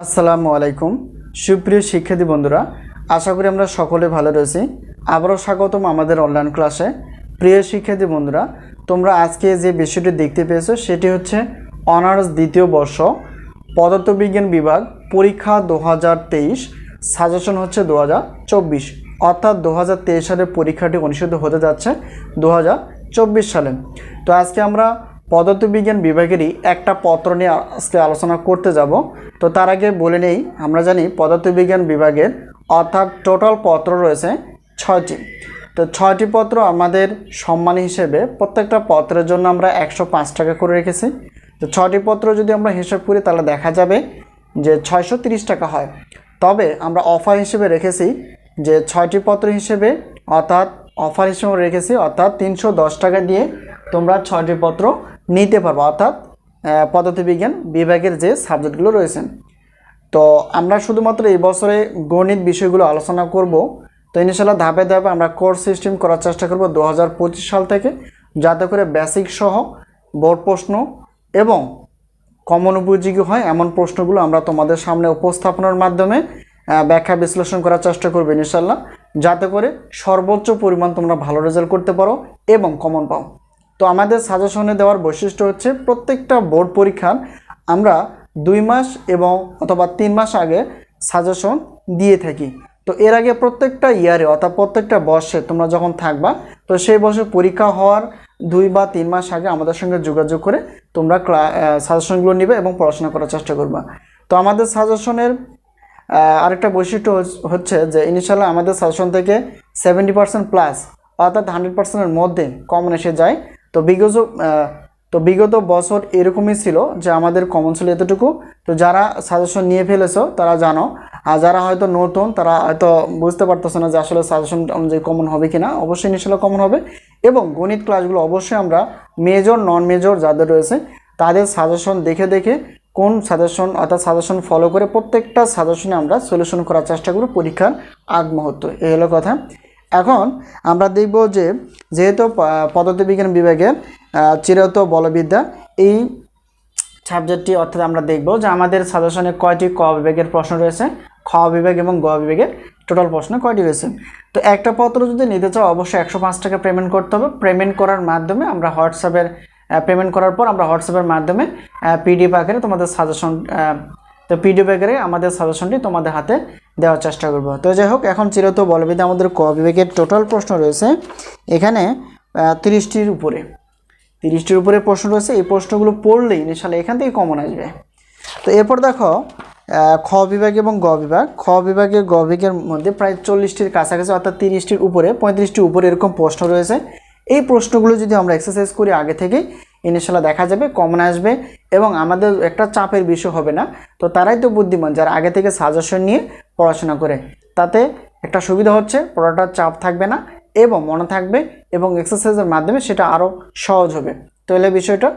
আসসালামু আলাইকুম। সুপ্রিয় শিক্ষার্থী বন্ধুরা, আশা করি আমরা সকলে ভালো রয়েছি। আবারও স্বাগতম আমাদের অনলাইন ক্লাসে প্রিয় শিক্ষার্থী বন্ধুরা, তোমরা আজকে যে বিষয়টি দেখতে পেয়েছ, সেটি হচ্ছে অনার্স দ্বিতীয় বর্ষ, পদার্থবিজ্ঞান বিভাগ, পরীক্ষা দু হাজার তেইশ সাজেশন হচ্ছে দু হাজার চব্বিশ। অর্থাৎ দু হাজার তেইশ সালের পরীক্ষাটি অনুষ্ঠিত হতে যাচ্ছে দু হাজার চব্বিশ সালে। তো আজকে আমরা পদার্থবিজ্ঞান বিভাগেরই একটা পত্র নিয়ে আজকে আলোচনা করতে যাব। তো তার আগে বলে নেই, আমরা জানি পদার্থবিজ্ঞান বিভাগের অর্থাৎ টোটাল পত্র রয়েছে ছয়টি। তো ছয়টি পত্র আমাদের সম্মান হিসেবে প্রত্যেকটা পত্রের জন্য আমরা একশো পাঁচ টাকা করে রেখেছি। তো ছয়টি পত্র যদি আমরা হিসাব করি, তাহলে দেখা যাবে যে ছয়শো টাকা হয়। তবে আমরা অফার হিসেবে রেখেছি যে ছয়টি পত্র হিসেবে অর্থাৎ অফার হিসেবে রেখেছি, অর্থাৎ তিনশো দশ টাকা দিয়ে তোমরা ছয়টি পত্র নিতে পারব, অর্থাৎ পদার্থবিজ্ঞান বিভাগের যে সাবজেক্টগুলো রয়েছেন। তো আমরা শুধুমাত্র এই বছরে গণিত বিষয়গুলো আলোচনা করব। তো ইনশাল্লাহ ধাপে ধাপে আমরা কোর্স সিস্টেম করার চেষ্টা করব দু হাজার পঁচিশ সাল থেকে, যাতে করে বেসিক সহ বোর্ড প্রশ্ন এবং কমন উপযোগী হয় এমন প্রশ্নগুলো আমরা তোমাদের সামনে উপস্থাপনার মাধ্যমে ব্যাখ্যা বিশ্লেষণ করার চেষ্টা করবে ইনশাল্লাহ যাতে করে সর্বোচ্চ পরিমাণ তোমরা ভালো রেজাল্ট করতে পারো এবং কমন পাও। আমাদের সাজেশনে দেওয়ার বৈশিষ্ট্য হচ্ছে প্রত্যেকটা বোর্ড পরীক্ষার আমরা দুই মাস এবং অথবা তিন মাস আগে সাজেশন দিয়ে থাকি। তো এর আগে প্রত্যেকটা ইয়ারে অর্থাৎ প্রত্যেকটা বর্ষে তোমরা যখন থাকবা, তো সেই বছর পরীক্ষা হওয়ার দুই বা তিন মাস আগে আমাদের সঙ্গে যোগাযোগ করে তোমরা ক্লা সাজেশনগুলো নিবে এবং পড়াশোনা করার চেষ্টা করবা। তো আমাদের সাজেশনের আরেকটা বৈশিষ্ট্য হচ্ছে যে ইনিশিয়ালি আমাদের সাজেশন থেকে সেভেন্টি পার্সেন্ট প্লাস অর্থাৎ হান্ড্রেড পার্সেন্টের মধ্যে কমন এসে যায় তো বিগত তো বিগত বছর এরকমই ছিল যে আমাদের কমন ছিল এতটুকু। তো যারা সাজেশন নিয়ে ফেলেছো, তারা জানো। আর যারা হয়তো নতুন, তারা হয়তো বুঝতে পারতেছে না যে আসলে সাজেশন অনুযায়ী কমন হবে কি না অবশ্যই ইনিশিয়ালি কমন হবে। এবং গণিত ক্লাসগুলো অবশ্যই আমরা মেজর নন মেজর যাদের রয়েছে, তাদের সাজেশন দেখে দেখে কোন সাজেশন অর্থাৎ সাজেশন ফলো করে প্রত্যেকটা সাজেশনে আমরা সলিউশন করার চেষ্টা করব পরীক্ষার আগ মুহূর্ত এই হলো কথা। এখন আমরা দেখব যে যেহেতু পদার্থবিজ্ঞান বিভাগে চিরত বলবিদ্যা, এই সাবজেক্টটি অর্থাৎ আমরা দেখব যে আমাদের সাজেশনে কয়টি ক বিভাগের প্রশ্ন রয়েছে, খ বিভাগ এবং গ বিভাগের টোটাল প্রশ্ন কয়টি রয়েছে। তো একটা পত্র যদি নিতে চাও, অবশ্যই একশো পাঁচ টাকা পেমেন্ট করতে হবে। পেমেন্ট করার মাধ্যমে আমরা হোয়াটসঅ্যাপের পেমেন্ট করার পর আমরা হোয়াটসঅ্যাপের মাধ্যমে পিডিএফ আকারে তোমাদের সাজেশন তো পিডিএফ আকারে আমাদের সাজেশনটি তোমাদের হাতে দেওয়ার চেষ্টা করব। তো যাই হোক, এখন চিরত বলবিদে আমাদের ক বিভাগের টোটাল প্রশ্ন রয়েছে। এখানে তিরিশটির উপরে। তিরিশটির উপরে প্রশ্ন রয়েছে। এই প্রশ্নগুলো পড়লেই ইনশাল্লাহ এখান থেকে কমন আসবে। তো এরপর দেখো খ বিভাগ এবং গ বিভাগ। খ বিভাগে গ বিভাগের মধ্যে প্রায় চল্লিশটির কাছাকাছি, অর্থাৎ তিরিশটির উপরে, পঁয়ত্রিশটির উপরে এরকম প্রশ্ন রয়েছে। এই প্রশ্নগুলো যদি আমরা এক্সারসাইজ করি আগে থেকেই ইনশাল্লাহ দেখা যাবে কমন আসবে এবং আমাদের একটা চাপের বিষয় হবে না। তো তারাই তো বুদ্ধিমান, যারা আগে থেকে সাজেশন নিয়ে পড়াশোনা করে। তাতে একটা সুবিধা হচ্ছে, পড়াটার চাপ থাকবে না এবং মনে থাকবে এবং এক্সারসাইজের মাধ্যমে সেটা আরও সহজ হবে। তো এলে বিষয়টা।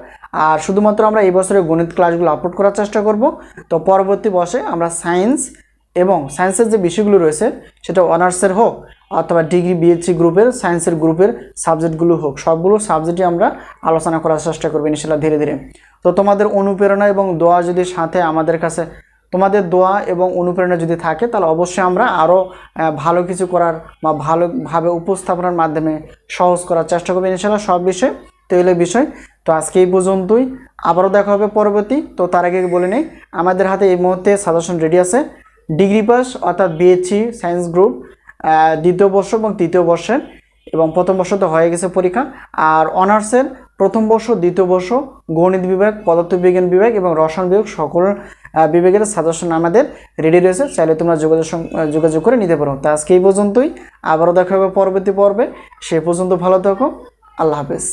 আর শুধুমাত্র আমরা এই বছরে গণিত ক্লাসগুলো আপলোড করার চেষ্টা করব। তো পরবর্তী বসে আমরা সায়েন্স এবং সায়েন্সের যে বিষয়গুলো রয়েছে, সেটা অনার্সের হোক অথবা ডিগ্রি বিএসসি গ্রুপের সায়েন্সের গ্রুপের সাবজেক্টগুলো হোক, সবগুলো সাবজেক্টই আমরা আলোচনা করার চেষ্টা করব ইনশাল্লাহ ধীরে ধীরে। তো তোমাদের অনুপ্রেরণা এবং দোয়া যদি সাথে আমাদের কাছে তোমাদের দোয়া এবং অনুপ্রেরণা যদি থাকে, তাহলে অবশ্যই আমরা আরও ভালো কিছু করার বা ভালোভাবে উপস্থাপনার মাধ্যমে সহজ করার চেষ্টা করব ইনশাল্লাহ সব বিষয়ে তো এলো বিষয়। তো আজকে এই পর্যন্তই। আবারও দেখা হবে পরবর্তী। তো তার আগে বলে নেই, আমাদের হাতে এই মুহূর্তে সাজেশন রেডি আছে। ডিগ্রি পাস অর্থাৎ বিএসসি সায়েন্স গ্রুপ দ্বিতীয় বর্ষ এবং তৃতীয় বর্ষের, এবং প্রথম বর্ষ তো হয়ে গেছে পরীক্ষা। আর অনার্সের প্রথম বর্ষ, দ্বিতীয় বর্ষ, গণিত বিভাগ, পদার্থবিজ্ঞান বিভাগ এবং রসায়ন বিভাগ সকল বিভাগের সাজেশন আমাদের রেডি রয়েছে। চাইলে তোমরা যোগাযোগ যোগাযোগ করে নিতে পারো। তা আজকে এই পর্যন্তই। আবারও দেখা হবে পরবর্তী পর্বে। সে পর্যন্ত ভালো থাকো। আল্লাহ হাফেজ।